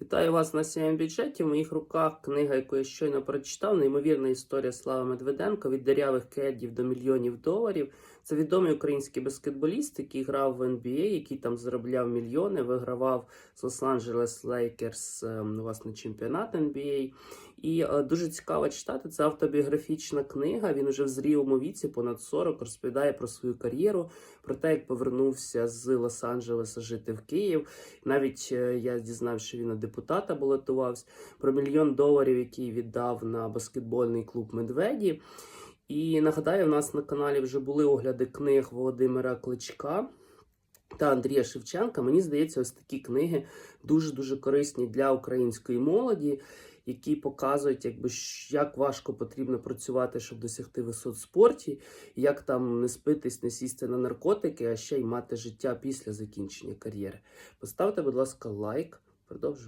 Вітаю вас на сім бюджеті. В моїх руках книга, яку я щойно прочитав, неймовірна історія Слави Медведенко від дерявих кедів до мільйонів доларів. Це відомий український баскетболіст, який грав в NBA, який там заробляв мільйони, вигравав з Лос-Анджелес Лейкерс ем, власне чемпіонат NBA. І е, дуже цікаво читати. Це автобіографічна книга. Він уже в зрілому віці, понад 40, розповідає про свою кар'єру, про те, як повернувся з Лос-Анджелеса жити в Київ. Навіть е, я дізнався, що він депутата балотувався, про мільйон доларів, який віддав на баскетбольний клуб Медведі. І нагадаю, у нас на каналі вже були огляди книг Володимира Кличка. Та Андрія Шевченка, мені здається, ось такі книги дуже-дуже корисні для української молоді, які показують, якби, як важко потрібно працювати, щоб досягти висот в спорті, як там не спитись, не сісти на наркотики, а ще й мати життя після закінчення кар'єри. Поставте, будь ласка, лайк. Продовжуємо.